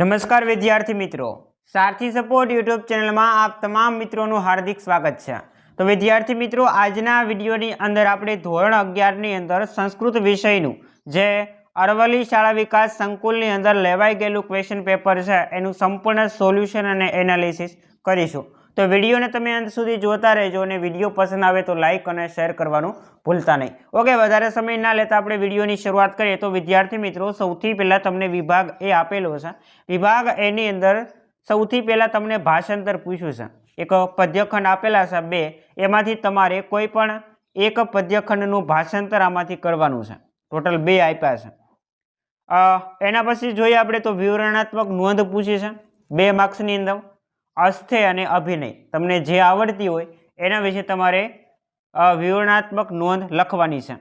નમસ્કાર વિદ્યાર્થી મિત્રો. સારથી સપોર્ટ યુટ્યુબ ચેનલમાં આપ તમામ મિત્રોનું હાર્દિક સ્વાગત છે. તો વિદ્યાર્થી મિત્રો, આજના વિડીયોની અંદર આપણે ધોરણ અગિયારની અંદર સંસ્કૃત વિષયનું જે અરવલ્લી શાળા વિકાસ સંકુલની અંદર લેવાઈ ગયેલું ક્વેશ્ચન પેપર છે, એનું સંપૂર્ણ સોલ્યુશન અને એનાલિસિસ કરીશું. તો વિડીયોને તમે અંત સુધી જોતા રહેજો અને વીડિયો પસંદ આવે તો લાઇક અને શેર કરવાનું ભૂલતા નહીં. ઓકે વધારે સમય ના લેતા આપણે વિડીયોની શરૂઆત કરીએ તો વિદ્યાર્થી મિત્રો, સૌથી પહેલાં તમને વિભાગ એ આપેલો છે વિભાગ એની અંદર સૌથી પહેલાં તમને ભાષાંતર પૂછ્યું છે. એક પદ્યખંડ આપેલા છે બે, એમાંથી તમારે કોઈ પણ એક પદ્યખંડનું ભાષાંતર આમાંથી કરવાનું છે. ટોટલ બે આપ્યા છે. એના પછી જોઈએ આપણે તો વિવરણાત્મક નોંધ પૂછી છે. બે માર્ક્સની અંદર. અસ્થે અને અભિનય. તમને જે આવડતી હોય એના વિશે તમારે વિવરણાત્મક નોંધ લખવાની છે.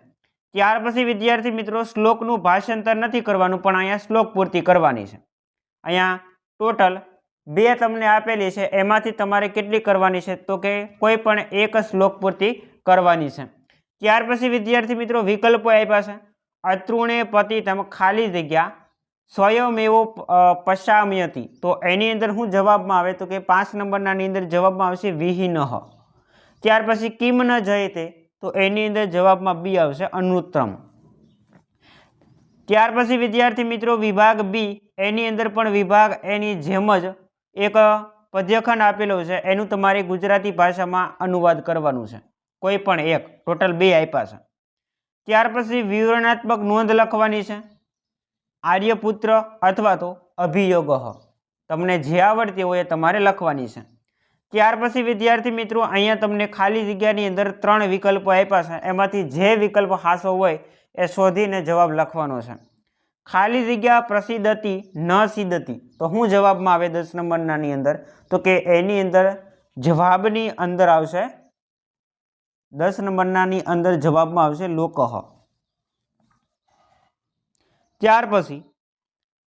ત્યાર પછી વિદ્યાર્થી મિત્રો, શ્લોકનું ભાષાંતર નથી કરવાનું, પણ અહીંયા શ્લોક પૂર્તિ કરવાની છે. અહીંયા ટોટલ બે તમને આપેલી છે, એમાંથી તમારે કેટલી કરવાની છે, તો કે કોઈ પણ એક શ્લોક પૂર્તિ કરવાની છે. ત્યાર પછી વિદ્યાર્થી મિત્રો, વિકલ્પો આપ્યા છે. અતૃણે પતિતમ ખાલી જગ્યા સ્વયમેવો પશામ્યતી તો એની અંદર શું જવાબમાં આવે? તો કે પાંચ નંબરનાની અંદર જવાબમાં આવશે વિહીન. ત્યાર પછી કિમ ન જયતે તો એની અંદર જવાબમાં બી આવશે અનુત્તમ. ત્યાર પછી વિદ્યાર્થી મિત્રો વિભાગ બી, એની અંદર પણ વિભાગ એની જેમ જ એક પદ્યખંડ આપેલો છે. એનું તમારે ગુજરાતી ભાષામાં અનુવાદ કરવાનું છે. કોઈ પણ એક, ટોટલ બે આપ્યા છે. ત્યાર પછી વિવરણાત્મક નોંધ લખવાની છે. આર્યપુત્ર અથવા તો અભિયોગ. તમને જે આવડતી હોય એ તમારે લખવાની છે. ત્યાર પછી, વિદ્યાર્થી મિત્રો, અહીંયા તમને ખાલી જગ્યાની અંદર ત્રણ વિકલ્પો આપ્યા છે. એમાંથી જે વિકલ્પ હાસો હોય એ શોધીને જવાબ લખવાનો છે. ખાલી જગ્યા પ્રસિદ્ધતી, ન સિદ્ધતી. તો હું જવાબમાં આવે દસ નંબરનાની અંદર? તો કે એની અંદર જવાબની અંદર આવશે, દસ નંબરનાની અંદર જવાબમાં આવશે લોકહ ત્યાર પછી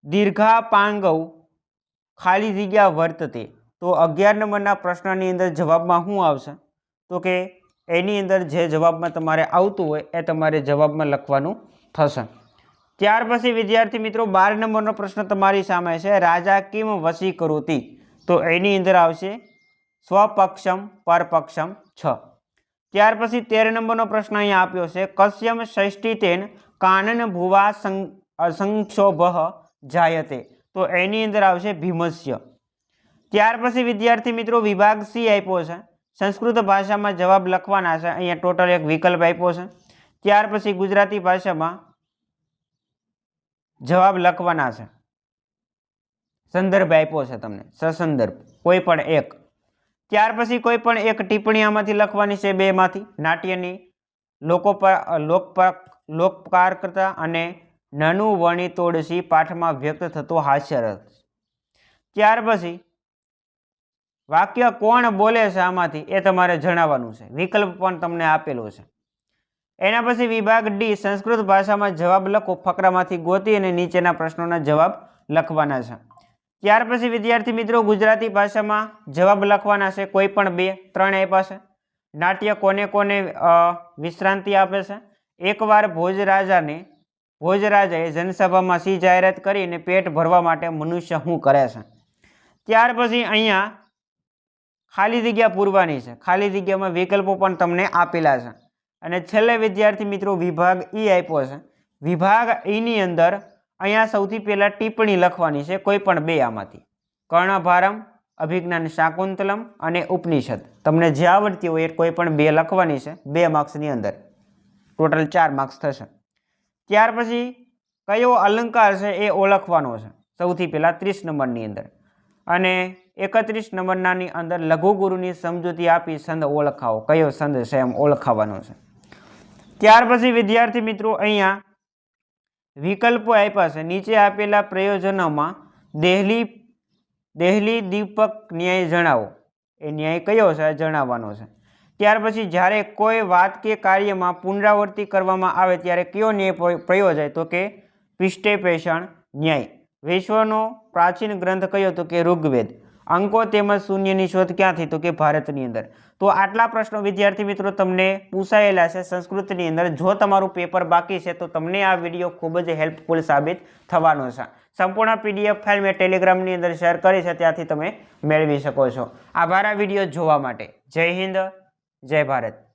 દીર્ઘા પાંગવ ખાલી જગ્યા વર્તતે તો. અગિયાર નંબરના પ્રશ્નની અંદર જવાબમાં શું આવશે? તો કે એની અંદર જે જવાબમાં તમારે આવતું હોય એ તમારે જવાબમાં લખવાનું થશે. ત્યાર પછી વિદ્યાર્થી મિત્રો, બાર નંબરનો પ્રશ્ન તમારી સામે છે. રાજા કિમ વસી કરોતી? તો એની અંદર આવશે સ્વપક્ષમ, પરપક્ષમ, છ. ત્યાર પછી તેર નંબરનો પ્રશ્ન અહીંયા આપ્યો છે. કશ્યમ ષષ્ઠીતેન કાનન ભુવા અસંક્ષોભ જાયતે. તો એની અંદર આવશે ભીમસ્ય. ત્યાર પછી વિદ્યાર્થી મિત્રો વિભાગ સી આપ્યો છે. સંસ્કૃત ભાષામાં જવાબ લખવાના છે. અહીંયા ટોટલ એક વિકલ્પ આપ્યો છે. ત્યાર પછી ગુજરાતી ભાષામાં જવાબ લખવાના છે. સંદર્ભ આપ્યો છે તમને. સસંદર્ભ. કોઈ પણ એક. ત્યાર પછી કોઈ પણ એક ટિપ્પણી આમાંથી લખવાની છે બેમાંથી. નાટ્યની લોકો લોક લોકકાર કરતા અને નાનું વણી તોડસી પાઠમાં વ્યક્ત થતો હાસ્યરસ. ત્યાર પછી, વાક્ય કોણ બોલે છે આમાંથી એ તમારે જણાવવાનું છે. વિકલ્પ પણ તમને આપેલો છે. એના પછી વિભાગ ડી, સંસ્કૃત ભાષામાં જવાબ લખો. ફકરામાંથી ગોતી અને નીચેના પ્રશ્નોના જવાબ લખવાના છે. ત્યાર પછી વિદ્યાર્થી મિત્રો, ગુજરાતી ભાષામાં જવાબ લખવાના છે કોઈ પણ બે, ત્રણ આપ્યા છે. નાટ્ય કોને કોને વિશ્રાંતિ આપે છે. એકવાર ભોજરાજાને ભોજરાજાએ જનસભામાં સી જાહેરાત કરીને પેટ ભરવા માટે મનુષ્ય શું કરે છે? ત્યાર પછી અહીંયા ખાલી જગ્યા પૂરવાની છે. ખાલી જગ્યામાં વિકલ્પો પણ તમને આપેલા છે. અને છેલ્લે વિદ્યાર્થી મિત્રો, વિભાગ ઈ આપ્યો છે. વિભાગ ઈની અંદર અહીંયા સૌથી પહેલાં ટિપ્પણી લખવાની છે કોઈ પણ બે આમાંથી. કર્ણભારમ, અભિજ્ઞાન શાકુંતલમ અને ઉપનિષદ. તમને જે આવડતી હોય એ કોઈ પણ બે લખવાની છે, બે માર્ક્સની અંદર. ટોટલ ચાર માર્ક્સ થશે. ત્યાર પછી કયો અલંકાર છે એ ઓળખવાનો છે? સૌથી પહેલાં ત્રીસ નંબરની અંદર. અને એકત્રીસ નંબરનાની અંદર લઘુગુરુની સમજૂતી આપી સંદ ઓળખાવો. કયો સંદ છે એમ ઓળખાવાનો છે. ત્યાર પછી વિદ્યાર્થી મિત્રો અહીંયા વિકલ્પો આપ્યા છે. નીચે આપેલા પ્રયોજનોમાં દેહલી દેહલી દીપક ન્યાય જણાવો. એ ન્યાય કયો છે? જણાવવાનો છે. ત્યાર પછી જ્યારે કોઈ વાત કે કાર્યમાં પુનરાવર્તિ કરવામાં આવે ત્યારે કયો ન્યાય પ્રયો- પ્રયોજાય તો કે પિષ્ટે પેષણ ન્યાય. વિશ્વનો પ્રાચીન ગ્રંથ કયો તો કે ઋગ્વેદ. અંકો તેમજ શૂન્યની શોધ ક્યાંથી તો કે ભારતની અંદર. તો આટલા પ્રશ્નો વિદ્યાર્થી મિત્રો તમને પૂછાયેલા છે સંસ્કૃતની અંદર. જો તમારું પેપર બાકી છે તો તમને આ વીડિયો ખૂબ જ હેલ્પફુલ સાબિત થવાનો છે. સંપૂર્ણ પીડીએફ ફાઇલ મેં ટેલિગ્રામની અંદર શેર કરી છે, ત્યાંથી તમે મેળવી શકો છો. આભાર આ વીડિયો જોવા માટે. જય હિન્દ. જય ભારત.